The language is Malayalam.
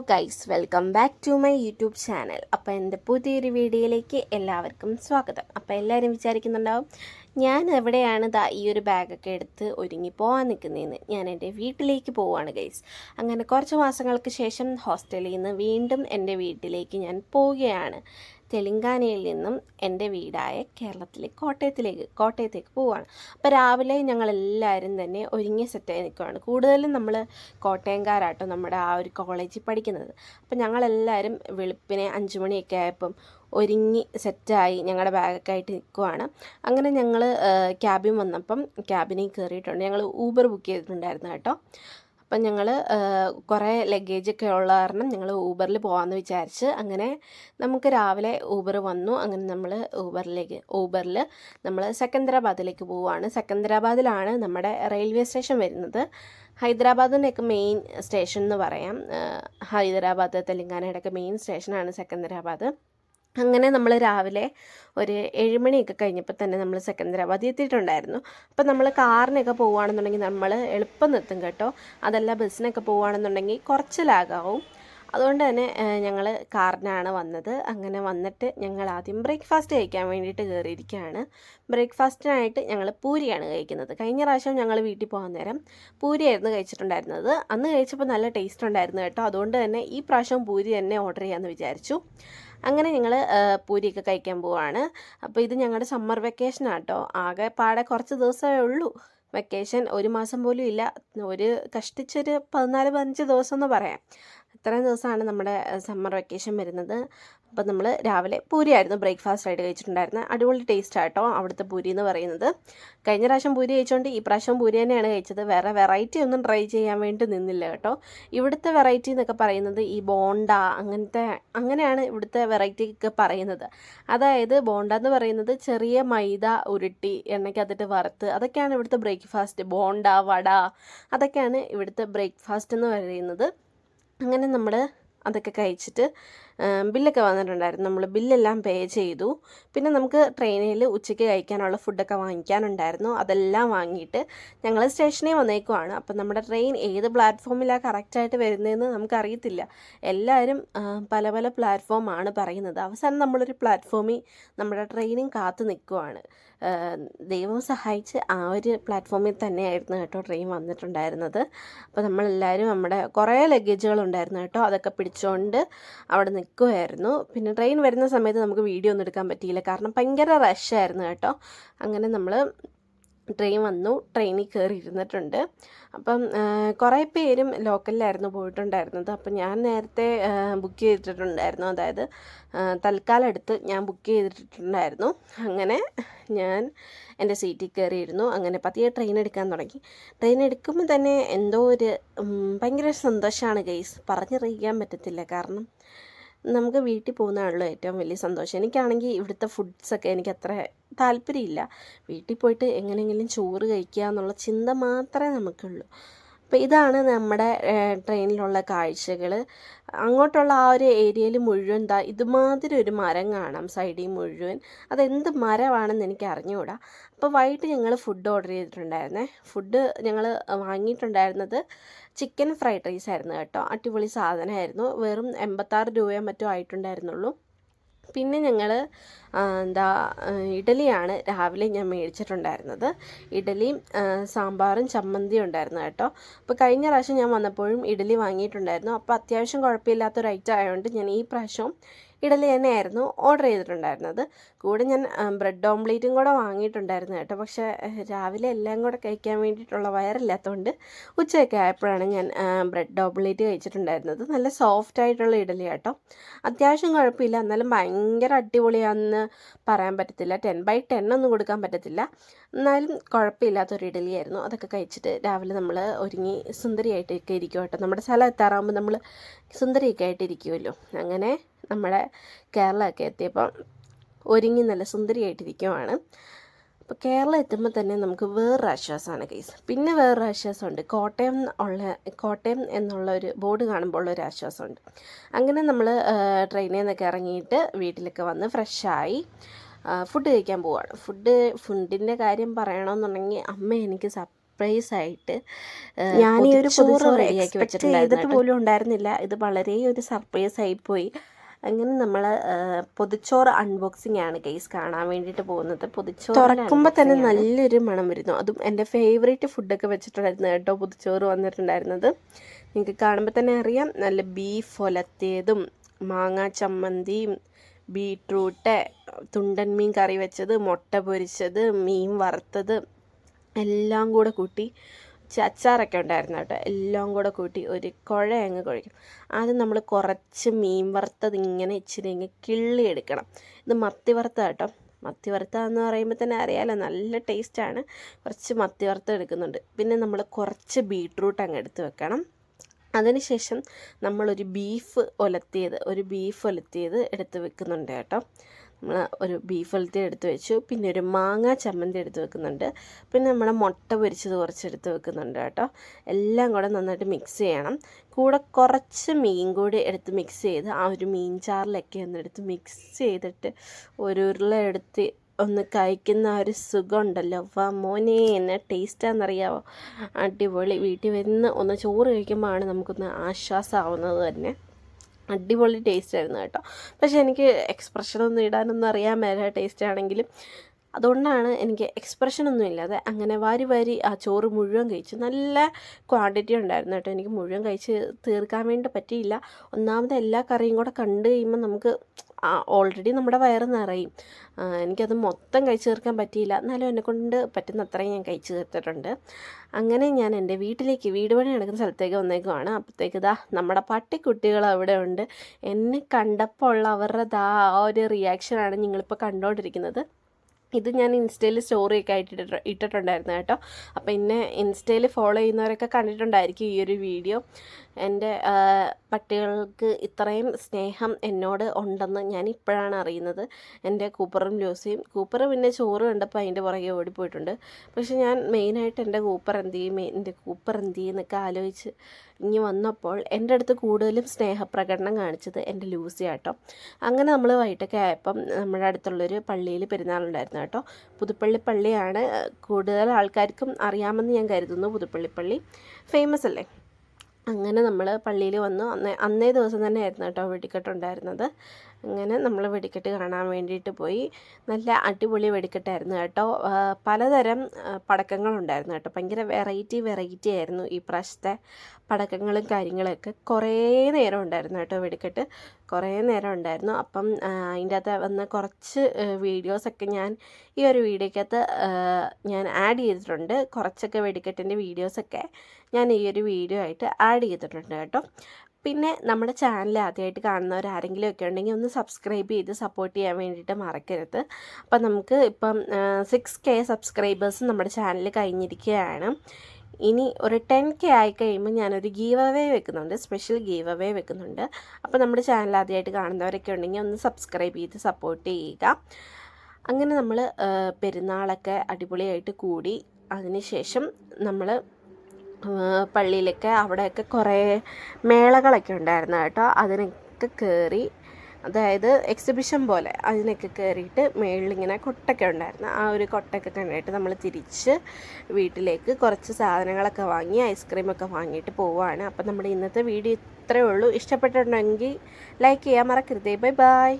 Guys welcome back to my YouTube channel അപ്പോൾ എന്റെ പുതിയൊരു വീഡിയോയിലേക്ക് എല്ലാവർക്കും സ്വാഗതം. അപ്പോൾ എല്ലാവരും വിചാരിക്കുന്നുണ്ടാവും ഞാൻ എവിടെയാണ് ദാ ഈ ഒരു ബാഗൊക്കെ എടുത്ത് ഒരുങ്ങി പോകാൻ നിൽക്കുന്നതെന്ന്. ഞാൻ എന്റെ വീട്ടിലേക്ക് പോവുകയാണ് ഗൈസ് അങ്ങനെ കുറച്ച് മാസങ്ങൾക്ക് ശേഷം ഹോസ്റ്റലിൽ നിന്ന് വീണ്ടും എന്റെ വീട്ടിലേക്ക് ഞാൻ പോവുകയാണ്. തെലങ്കാനയിൽ നിന്നും എന്റെ വീടായ കേരളത്തിലെ കോട്ടയത്തിലേക്ക് കോട്ടയത്തേക്ക് പോവുകയാണ് അപ്പോൾ രാവിലെ ഞങ്ങളെല്ലാവരും തന്നെ ഒരുങ്ങി സെറ്റായി നിൽക്കുകയാണ് കൂടുതലും നമ്മൾ കോട്ടയംകാരാട്ടോ നമ്മുടെ ആ ഒരു കോളേജിൽ പഠിക്കുന്നത്. അപ്പോൾ ഞങ്ങളെല്ലാവരും വെളുപ്പിനെ അഞ്ച് മണിയൊക്കെ ആയപ്പം ഒരുങ്ങി സെറ്റായി ഞങ്ങളുടെ ബാഗൊക്കെ ആയിട്ട് നിൽക്കുവാണ്. അങ്ങനെ ഞങ്ങൾ ക്യാബിൽ വന്നപ്പം ക്യാബിനിൽ കയറിയിട്ടുണ്ട്. ഞങ്ങൾ ഊബർ ബുക്ക് ചെയ്തിട്ടുണ്ടായിരുന്നു കേട്ടോ. അപ്പം ഞങ്ങൾ കുറേ ലഗേജൊക്കെ ഉള്ള കാരണം ഞങ്ങൾ ഊബറിൽ പോകാമെന്ന് വിചാരിച്ച് അങ്ങനെ നമുക്ക് രാവിലെ ഊബർ വന്നു. അങ്ങനെ നമ്മൾ ഊബറിലേക്ക് ഊബറിൽ നമ്മൾ സെക്കന്ദരാബാദിലേക്ക് പോവുകയാണ് സെക്കന്ദരാബാദിലാണ് നമ്മുടെ റെയിൽവേ സ്റ്റേഷൻ വരുന്നത്. ഹൈദരാബാദിന്റെയൊക്കെ മെയിൻ സ്റ്റേഷൻ എന്ന് പറയാം. ഹൈദരാബാദ് തെലങ്കാനയുടെയൊക്കെ മെയിൻ സ്റ്റേഷനാണ് സെക്കന്ദരാബാദ്. അങ്ങനെ നമ്മൾ രാവിലെ ഒരു ഏഴുമണിയൊക്കെ കഴിഞ്ഞപ്പോൾ തന്നെ നമ്മൾ സെക്കന്ദരാബാദ് എത്തിയിട്ടുണ്ടായിരുന്നു. അപ്പം നമ്മൾ കാറിനൊക്കെ പോവുകയാണെന്നുണ്ടെങ്കിൽ നമ്മൾ എളുപ്പം നിർത്തും കേട്ടോ. അതല്ല ബസ്സിനൊക്കെ പോവുകയാണെന്നുണ്ടെങ്കിൽ കുറച്ച് ലാഗാവും. അതുകൊണ്ട് തന്നെ ഞങ്ങൾ കാറിനാണ് വന്നത്. അങ്ങനെ വന്നിട്ട് ഞങ്ങൾ ആദ്യം ബ്രേക്ക്ഫാസ്റ്റ് കഴിക്കാൻ വേണ്ടിയിട്ട് കയറിയിരിക്കുകയാണ് ബ്രേക്ക്ഫാസ്റ്റിനായിട്ട് ഞങ്ങൾ പൂരിയാണ് കഴിക്കുന്നത്. കഴിഞ്ഞ പ്രാവശ്യം ഞങ്ങൾ വീട്ടിൽ പോകാൻ നേരം പൂരിയായിരുന്നു കഴിച്ചിട്ടുണ്ടായിരുന്നത്. അന്ന് കഴിച്ചപ്പോൾ നല്ല ടേസ്റ്റ് ഉണ്ടായിരുന്നു കേട്ടോ. അതുകൊണ്ട് തന്നെ ഈ പ്രാവശ്യം പൂരി തന്നെ ഓർഡർ ചെയ്യാമെന്ന് വിചാരിച്ചു. അങ്ങനെ ഞങ്ങൾ പൂരിയൊക്കെ കഴിക്കാൻ പോവാണ്. അപ്പോൾ ഇത് ഞങ്ങളുടെ സമ്മർ വെക്കേഷൻ ആട്ടോ. ആകെ പാടെ കുറച്ച് ദിവസമേ ഉള്ളൂ. വെക്കേഷൻ ഒരു മാസം പോലും ഇല്ല. ഒരു കഷ്ടിച്ചൊരു പതിനാല് പതിനഞ്ച് ദിവസം എന്ന് പറയാം. ഇത്രയും ദിവസമാണ് നമ്മുടെ സമ്മർ വെക്കേഷൻ വരുന്നത്. അപ്പം നമ്മൾ രാവിലെ പൂരിയായിരുന്നു. ബ്രേക്ക്ഫാസ്റ്റ് ആയിട്ട് കഴിച്ചിട്ടുണ്ടായിരുന്നത് അടിപൊളി ടേസ്റ്റ് ആട്ടോ അവിടുത്തെ പൂരി എന്ന് പറയുന്നത്. കഴിഞ്ഞ പ്രാവശ്യം പൂരി കഴിച്ചുകൊണ്ട് ഈ പ്രാവശ്യം പൂരി തന്നെയാണ് കഴിച്ചത്. വേറെ വെറൈറ്റി ഒന്നും ട്രൈ ചെയ്യാൻ വേണ്ടി നിന്നില്ല കേട്ടോ. ഇവിടുത്തെ വെറൈറ്റി എന്നൊക്കെ പറയുന്നത് ഈ ബോണ്ട അങ്ങനത്തെ അങ്ങനെയാണ് ഇവിടുത്തെ വെറൈറ്റി ഒക്കെ പറയുന്നത്. അതായത് ബോണ്ട എന്ന് പറയുന്നത് ചെറിയ മൈദ ഉരുട്ടി എണ്ണയ്ക്കകത്തിട്ട് വറുത്ത് അതൊക്കെയാണ് ഇവിടുത്തെ ബ്രേക്ക്ഫാസ്റ്റ് ബോണ്ട വട അതൊക്കെയാണ് ഇവിടുത്തെ ബ്രേക്ക്ഫാസ്റ്റ് എന്ന് പറയുന്നത്. അങ്ങനെ നമ്മൾ അതൊക്കെ കഴിച്ചിട്ട് ബില്ലൊക്കെ വന്നിട്ടുണ്ടായിരുന്നു. നമ്മൾ ബില്ലെല്ലാം പേ ചെയ്തു. പിന്നെ നമുക്ക് ട്രെയിനിൽ ഉച്ചയ്ക്ക് കഴിക്കാനുള്ള ഫുഡൊക്കെ വാങ്ങിക്കാനുണ്ടായിരുന്നു. അതെല്ലാം വാങ്ങിയിട്ട് ഞങ്ങൾ സ്റ്റേഷനിൽ വന്നേക്കുവാണ്. അപ്പം നമ്മുടെ ട്രെയിൻ ഏത് പ്ലാറ്റ്ഫോമിലാണ് കറക്റ്റായിട്ട് വരുന്നതെന്ന് നമുക്കറിയത്തില്ല. എല്ലാവരും പല പല പ്ലാറ്റ്ഫോമാണ് പറയുന്നത്. അവസാനം നമ്മളൊരു പ്ലാറ്റ്ഫോമിൽ നമ്മുടെ ട്രെയിനും കാത്തു നിൽക്കുവാണ്. ദൈവം സഹായിച്ച് ആ ഒരു പ്ലാറ്റ്ഫോമിൽ തന്നെയായിരുന്നു കേട്ടോ ട്രെയിൻ വന്നിട്ടുണ്ടായിരുന്നത്. അപ്പോൾ നമ്മളെല്ലാവരും നമ്മുടെ കുറേ ലഗേജുകൾ ഉണ്ടായിരുന്നു കേട്ടോ അതൊക്കെ പിടിച്ചുകൊണ്ട് അവിടെ നിൽക്കുമായിരുന്നു പിന്നെ ട്രെയിൻ വരുന്ന സമയത്ത് നമുക്ക് വീഡിയോ ഒന്നും എടുക്കാൻ പറ്റിയില്ല. കാരണം ഭയങ്കര റഷായിരുന്നു കേട്ടോ. അങ്ങനെ നമ്മൾ ട്രെയിൻ വന്നു. ട്രെയിനിൽ കയറി ഇരുന്നിട്ടുണ്ട് അപ്പം കുറേ പേരും ലോക്കലിലായിരുന്നു പോയിട്ടുണ്ടായിരുന്നത്. അപ്പം ഞാൻ നേരത്തെ ബുക്ക് ചെയ്തിട്ടുണ്ടായിരുന്നു. അതായത് തൽക്കാലം എടുത്ത് ഞാൻ ബുക്ക് ചെയ്തിട്ടുണ്ടായിരുന്നു. അങ്ങനെ ഞാൻ എന്റെ സീറ്റിൽ കയറിയിരുന്നു അങ്ങനെ പതിയെ ട്രെയിൻ എടുക്കാൻ തുടങ്ങി. ട്രെയിൻ എടുക്കുമ്പോൾ തന്നെ എന്തോ ഒരു ഭയങ്കര സന്തോഷമാണ് ഗെയ്സ് പറഞ്ഞറിയിക്കാൻ പറ്റത്തില്ല. കാരണം നമുക്ക് വീട്ടിൽ പോകുന്നതാണല്ലോ ഏറ്റവും വലിയ സന്തോഷം. എനിക്കാണെങ്കിൽ ഇവിടുത്തെ ഫുഡ്സൊക്കെ എനിക്ക് അത്ര താല്പര്യമില്ല. വീട്ടിൽ പോയിട്ട് എങ്ങനെയെങ്കിലും ചോറ് കഴിക്കുക എന്നുള്ള ചിന്ത മാത്രമേ നമുക്കുള്ളൂ. അപ്പോൾ ഇതാണ് നമ്മുടെ ട്രെയിനിലുള്ള കാഴ്ചകൾ അങ്ങോട്ടുള്ള ആ ഒരു ഏരിയയിൽ മുഴുവൻ ദാ ഇതുമാതിരി ഒരു മരം കാണാം സൈഡിൽ മുഴുവൻ. അതെന്ത് മരമാണെന്ന് എനിക്ക് അറിഞ്ഞുകൂടാ അപ്പോൾ വൈകിട്ട് ഞങ്ങൾ ഫുഡ് ഓർഡർ ചെയ്തിട്ടുണ്ടായിരുന്നേ. ഫുഡ് ഞങ്ങൾ വാങ്ങിയിട്ടുണ്ടായിരുന്നത് ചിക്കൻ ഫ്രൈഡ് റൈസ് ആയിരുന്നു കേട്ടോ. അടിപൊളി സാധനമായിരുന്നു. വെറും എൺപത്താറ് രൂപയോ മറ്റോ ആയിട്ടുണ്ടായിരുന്നുള്ളൂ. പിന്നെ ഞങ്ങൾ എന്താ ഇഡലിയാണ് രാവിലെ ഞാൻ മേടിച്ചിട്ടുണ്ടായിരുന്നത്. ഇഡലിയും സാമ്പാറും ചമ്മന്തിയും ഉണ്ടായിരുന്നു കേട്ടോ. അപ്പോൾ കഴിഞ്ഞ പ്രാവശ്യം ഞാൻ വന്നപ്പോഴും ഇഡലി വാങ്ങിയിട്ടുണ്ടായിരുന്നു. അപ്പോൾ അത്യാവശ്യം കുഴപ്പമില്ലാത്തൊരു ഐറ്റം ആയതുകൊണ്ട് ഞാൻ ഈ പ്രാവശ്യം ഇഡലി തന്നെയായിരുന്നു ഓർഡർ ചെയ്തിട്ടുണ്ടായിരുന്നത്. കൂടെ ഞാൻ ബ്രെഡ് ഓംലേറ്റും കൂടെ വാങ്ങിയിട്ടുണ്ടായിരുന്നു കേട്ടോ. പക്ഷേ രാവിലെ എല്ലാം കൂടെ കഴിക്കാൻ വേണ്ടിയിട്ടുള്ള വയറില്ലാത്തതുകൊണ്ട് ഉച്ചയൊക്കെ ആയപ്പോഴാണ് ഞാൻ ബ്രെഡ് ഓംലേറ്റ് കഴിച്ചിട്ടുണ്ടായിരുന്നത്. നല്ല സോഫ്റ്റ് ആയിട്ടുള്ള ഇഡലി കേട്ടോ. അത്യാവശ്യം കുഴപ്പമില്ല. എന്നാലും ഭയങ്കര അടിപൊളിയാണെന്ന് പറയാൻ പറ്റത്തില്ല. ടെൻ ബൈ ടെൻ ഒന്നും കൊടുക്കാൻ പറ്റത്തില്ല. എന്നാലും കുഴപ്പമില്ലാത്തൊരു ഇഡലിയായിരുന്നു. അതൊക്കെ കഴിച്ചിട്ട് രാവിലെ നമ്മൾ ഒരുങ്ങി സുന്ദരിയായിട്ടൊക്കെ ഇരിക്കും കേട്ടോ. നമ്മുടെ സ്ഥലം എത്താറാകുമ്പോൾ നമ്മൾ സുന്ദരിയൊക്കെ ആയിട്ട് ഇരിക്കുമല്ലോ അങ്ങനെ നമ്മുടെ കേരളമൊക്കെ എത്തിയപ്പോൾ ഒരുങ്ങി നല്ല സുന്ദരിയായിട്ടിരിക്കുവാണ്. അപ്പോൾ കേരളം എത്തുമ്പോൾ തന്നെ നമുക്ക് വേറൊരു ആശ്വാസമാണ് കേസ് പിന്നെ വേറൊരു ആശ്വാസമുണ്ട്. കോട്ടയം ഉള്ള കോട്ടയം എന്നുള്ള ഒരു ബോർഡ് കാണുമ്പോൾ ഒരു ആശ്വാസമുണ്ട്. അങ്ങനെ നമ്മൾ ട്രെയിനിൽ നിന്നൊക്കെ ഇറങ്ങിയിട്ട് വീട്ടിലൊക്കെ വന്ന് ഫ്രഷായി ഫുഡ് കഴിക്കാൻ പോവുകയാണ് ഫുഡ് ഫുഡിന്റെ കാര്യം പറയണമെന്നുണ്ടെങ്കിൽ അമ്മ എനിക്ക് സർപ്രൈസ് ആയിട്ട് ഞാൻ ഈ ഒരു ചോറ് റെഡിയാക്കി വെച്ചിട്ടുണ്ടായിരുന്നു പോലും ഉണ്ടായിരുന്നില്ല. ഇത് വളരെ ഒരു സർപ്രൈസ് ആയിപ്പോയി. അങ്ങനെ നമ്മൾ പൊതിച്ചോറ് അൺബോക്സിംഗ് ആണ് കേസ് കാണാൻ വേണ്ടിയിട്ട് പോകുന്നത്. പൊതിച്ചോറ് തുറക്കുമ്പോൾ തന്നെ നല്ലൊരു മണം വരുന്നു. അതും എന്റെ ഫേവറേറ്റ് ഫുഡൊക്കെ വെച്ചിട്ടുണ്ടായിരുന്നു കേട്ടോ പൊതിച്ചോറ് വന്നിട്ടുണ്ടായിരുന്നത്. നിങ്ങൾക്ക് കാണുമ്പോൾ തന്നെ അറിയാം. നല്ല ബീഫ് ഒലത്തിയതും മാങ്ങ ചമ്മന്തിയും ബീട്രൂട്ട് തുണ്ടൻ മീൻ കറി വെച്ചത് മുട്ട പൊരിച്ചത് മീൻ വറുത്തത് എല്ലാം കൂടെ കൂട്ടി അച്ചാറൊക്കെ ഉണ്ടായിരുന്നു കേട്ടോ. എല്ലാം കൂടെ കൂട്ടി ഒരു കുഴ അങ്ങ് കുഴയ്ക്കും. ആദ്യം നമ്മൾ കുറച്ച് മീൻ വറുത്തത് ഇങ്ങനെ ഇച്ചിരി അങ്ങ് കിള്ളി എടുക്കണം. ഇത് മത്തി വറുത്ത കേട്ടോ. മത്തി വറുത്ത എന്ന് പറയുമ്പോൾ തന്നെ അറിയാലോ നല്ല ടേസ്റ്റാണ് കുറച്ച് മത്തി വറുത്ത എടുക്കുന്നുണ്ട്. പിന്നെ നമ്മൾ കുറച്ച് ബീട്രൂട്ട് അങ്ങ് എടുത്ത് വെക്കണം. അതിനുശേഷം നമ്മളൊരു ബീഫ് ഒലത്തിയത് ഒരു ബീഫ് ഒലത്തിയത് എടുത്ത് വെക്കുന്നുണ്ട് കേട്ടോ. നമ്മൾ ഒരു ബീഫ് ഒലത്തിയത് എടുത്ത് വെച്ചു. പിന്നെ ഒരു മാങ്ങ ചമ്മന്തി എടുത്ത് വെക്കുന്നുണ്ട്. പിന്നെ നമ്മുടെ മുട്ട പൊരിച്ചത് കുറച്ച് എടുത്ത് വെക്കുന്നുണ്ട് കേട്ടോ. എല്ലാം കൂടെ നന്നായിട്ട് മിക്സ് ചെയ്യണം. കൂടെ കുറച്ച് മീൻ കൂടി എടുത്ത് മിക്സ് ചെയ്ത് ആ ഒരു മീൻ ചാറിലൊക്കെ ഒന്ന് എടുത്ത് മിക്സ് ചെയ്തിട്ട് ഒരു ഉരുള എടുത്ത് ഒന്ന് കഴിക്കുന്ന ഒരു സുഖം ഉണ്ടല്ലോ വാ മോനെ എന്ന ടേസ്റ്റാണെന്നറിയാവോ അടിപൊളി. വീട്ടിൽ വരുന്ന ഒന്ന് ചോറ് കഴിക്കുമ്പോഴാണ് നമുക്കൊന്ന് ആശ്വാസമാവുന്നത് തന്നെ. അടിപൊളി ടേസ്റ്റ് ആയിരുന്നു കേട്ടോ. പക്ഷേ എനിക്ക് എക്സ്പ്രഷനൊന്നും ഇടാനൊന്നും അറിയാൻ മേല ടേസ്റ്റ് ആണെങ്കിലും അതുകൊണ്ടാണ് എനിക്ക് എക്സ്പ്രഷൻ ഒന്നും ഇല്ലാതെ അങ്ങനെ വാരി വാരി ആ ചോറ് മുഴുവൻ കഴിച്ചു നല്ല ക്വാണ്ടിറ്റി ഉണ്ടായിരുന്നു കേട്ടോ. എനിക്ക് മുഴുവൻ കഴിച്ച് തീർക്കാൻ വേണ്ടി പറ്റിയില്ല. ഒന്നാമത് എല്ലാ കറിയും കൂടെ കണ്ടു കഴിയുമ്പോൾ നമുക്ക് ഓൾറെഡി നമ്മുടെ വയറ് നിറയും. എനിക്കത് മൊത്തം കഴിച്ചു തീർക്കാൻ പറ്റിയില്ല. എന്നാലും എന്നെ കൊണ്ട് പറ്റുന്ന അത്രയും ഞാൻ കഴിച്ചു തീർത്തിട്ടുണ്ട്. അങ്ങനെ ഞാൻ എന്റെ വീട്ടിലേക്ക് വീട് പണി നടക്കുന്ന സ്ഥലത്തേക്ക് വന്നേക്കുവാണ്. അപ്പോഴത്തേക്ക് ഇതാ നമ്മുടെ പട്ടിക്കുട്ടികൾ അവിടെ ഉണ്ട്. എന്നെ കണ്ടപ്പോൾ ഉള്ള അവരുടെ ആ ഒരു റിയാക്ഷനാണ് നിങ്ങളിപ്പോൾ കണ്ടുകൊണ്ടിരിക്കുന്നത്. ഇത് ഞാൻ ഇൻസ്റ്റയിൽ സ്റ്റോറിയൊക്കെ ആയിട്ട് ഇട്ടിട്ട് ഇട്ടിട്ടുണ്ടായിരുന്നു കേട്ടോ. അപ്പോൾ എന്നെ ഇൻസ്റ്റയിൽ ഫോളോ ചെയ്യുന്നവരൊക്കെ കണ്ടിട്ടുണ്ടായിരിക്കും ഈ ഒരു വീഡിയോ എന്റെ പട്ടികൾക്ക് ഇത്രയും സ്നേഹം എന്നോട് ഉണ്ടെന്ന് ഞാൻ ഇപ്പോഴാണ് അറിയുന്നത്. എന്റെ കൂപ്പറും ലൂസിയും കൂപ്പർ പിന്നെ ചോറ് കണ്ടപ്പോൾ അതിന്റെ പുറകെ ഓടിപ്പോയിട്ടുണ്ട്. പക്ഷെ ഞാൻ മെയിനായിട്ട് എന്റെ കൂപ്പർ എന്ത് ചെയ്യും? എന്റെ കൂപ്പർ എന്ത് ചെയ്യുന്നൊക്കെ ആലോചിച്ച് ഇനി വന്നപ്പോൾ എന്റെ അടുത്ത് കൂടുതലും സ്നേഹപ്രകടനം കാണിച്ചത് എന്റെ ലൂസിയാട്ടോ അങ്ങനെ നമ്മൾ വൈകിട്ടൊക്കെ ആയപ്പം നമ്മുടെ അടുത്തുള്ളൊരു പള്ളിയിൽ പെരുന്നാളുണ്ടായിരുന്നു കേട്ടോ. പുതുപ്പള്ളി പള്ളിയാണ് കൂടുതൽ ആൾക്കാർക്കും അറിയാമെന്ന് ഞാൻ കരുതുന്നു. പുതുപ്പള്ളി പള്ളി ഫേമസ് അല്ലേ? അങ്ങനെ നമ്മൾ പള്ളിയിൽ വന്നു. അന്നേ അന്നേ ദിവസം തന്നെ ആയിരുന്നു കേട്ടോ വെടിക്കെട്ട് ഉണ്ടായിരുന്നത് അങ്ങനെ നമ്മൾ വെടിക്കെട്ട് കാണാൻ വേണ്ടിയിട്ട് പോയി. നല്ല അടിപൊളി വെടിക്കെട്ടായിരുന്നു കേട്ടോ. പലതരം പടക്കങ്ങളുണ്ടായിരുന്നു കേട്ടോ. ഭയങ്കര വെറൈറ്റി വെറൈറ്റി ആയിരുന്നു ഈ പ്രാവശ്യത്തെ പടക്കങ്ങളും കാര്യങ്ങളൊക്കെ. കുറേ നേരം ഉണ്ടായിരുന്നു കേട്ടോ വെടിക്കെട്ട്. കുറേ നേരം ഉണ്ടായിരുന്നു. അപ്പം അതിന്റെ അകത്ത് വന്ന കുറച്ച് വീഡിയോസൊക്കെ ഞാൻ ഈ ഒരു വീഡിയോക്കകത്ത് ഞാൻ ആഡ് ചെയ്തിട്ടുണ്ട്. കുറച്ചൊക്കെ വെടിക്കെട്ടിന്റെ വീഡിയോസൊക്കെ. ഞാൻ ഈ ഒരു വീഡിയോ ആയിട്ട് ആഡ് ചെയ്തിട്ടുണ്ട് കേട്ടോ. പിന്നെ നമ്മുടെ ചാനൽ ആദ്യമായിട്ട് കാണുന്നവർ ആരെങ്കിലും ഒക്കെ ഉണ്ടെങ്കിൽ ഒന്ന് സബ്സ്ക്രൈബ് ചെയ്ത് സപ്പോർട്ട് ചെയ്യാൻ വേണ്ടിയിട്ട് മറക്കരുത്. അപ്പം നമുക്ക് ഇപ്പം സിക്സ് കെ സബ്സ്ക്രൈബേഴ്സ് നമ്മുടെ ചാനൽ കഴിഞ്ഞിരിക്കുകയാണ്. ഇനി ഒരു ടെൻ കെ ആയി കഴിയുമ്പോൾ ഞാനൊരു ഗീവ് അവേ വെക്കുന്നുണ്ട്. സ്പെഷ്യൽ ഗീവ് അവേ വെക്കുന്നുണ്ട്. അപ്പോൾ നമ്മുടെ ചാനൽ ആദ്യമായിട്ട് കാണുന്നവരൊക്കെ ഉണ്ടെങ്കിൽ ഒന്ന് സബ്സ്ക്രൈബ് ചെയ്ത് സപ്പോർട്ട് ചെയ്യുക. അങ്ങനെ നമ്മൾ പെരുന്നാളൊക്കെ അടിപൊളിയായിട്ട് കൂടി. അതിനുശേഷം നമ്മൾ പള്ളിയിലൊക്കെ അവിടെയൊക്കെ കുറേ മേളകളൊക്കെ ഉണ്ടായിരുന്നു കേട്ടോ. അതിനൊക്കെ കയറി അതായത് എക്സിബിഷൻ പോലെ അതിനൊക്കെ കയറിയിട്ട് മേളിലിങ്ങനെ കൊട്ടൊക്കെ ഉണ്ടായിരുന്നു. ആ ഒരു കൊട്ടൊക്കെ കണ്ടിട്ട് നമ്മൾ തിരിച്ച് വീട്ടിലേക്ക് കുറച്ച് സാധനങ്ങളൊക്കെ വാങ്ങി ഐസ്ക്രീമൊക്കെ വാങ്ങിയിട്ട് പോവുകയാണ്. അപ്പം നമ്മുടെ ഇന്നത്തെ വീഡിയോ ഇത്രയേ ഉള്ളൂ. ഇഷ്ടപ്പെട്ടിട്ടുണ്ടെങ്കിൽ ലൈക്ക് ചെയ്യാൻ മറക്കരുതേ. Bye bye